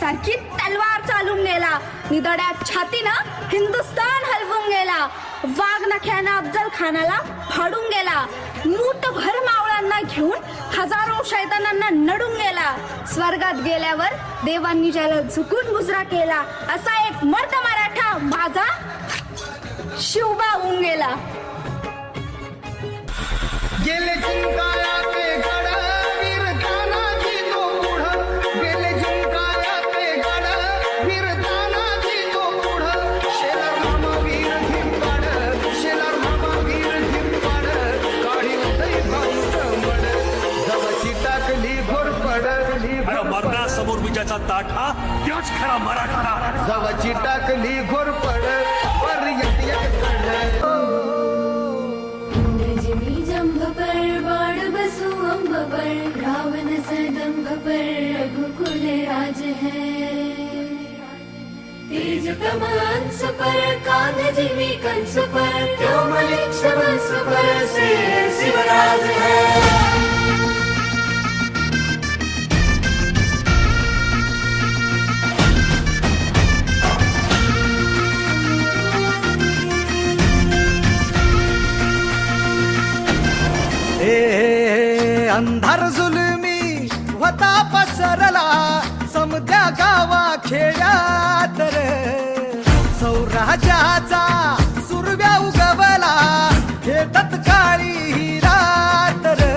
सारखी तलवार चालून गेला. निदड्यात छातीनं हिंदुस्थान हलवून गेला. वाघ नख्यानं अफजल खानाला फाडून गेला. मूठभर मावळांना घेऊन हजारो शैतानांना नडून गेला. स्वर्गात गेल्यावर देवांनी ज्याला झुकून गुजरा केला असा एक मर्द मराठा माझा शिवबा होऊन गेला. गेले अरे समोर विजाचा ताठा त्योच खरा मराठा जवची टाकली घोरपड रावण सदम्भ पर रघुकुल राज है। तेज कमान सुपर कांध जिमी कंस पर क्यों मलिक समर सुपर से? अंधार जुलमी होता पसरला. समद्या गावा खेड्यात रे. सौराजाचा सुरव्या उगवला. हे तत्काळी ही रात रे.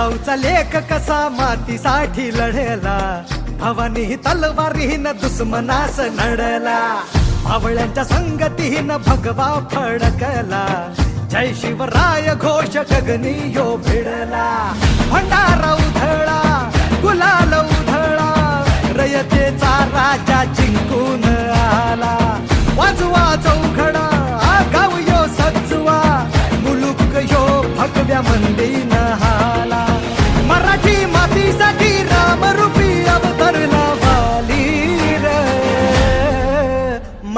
जिजाऊचा लेख कसा मातीसाठी लढला? भवानी तलवारीन दुश्मनास नडला. आवळ्यांच्या संगतीन भगवा फडकला. जय शिवराय घोष गगनी यो भिडला. भंडारा उधळा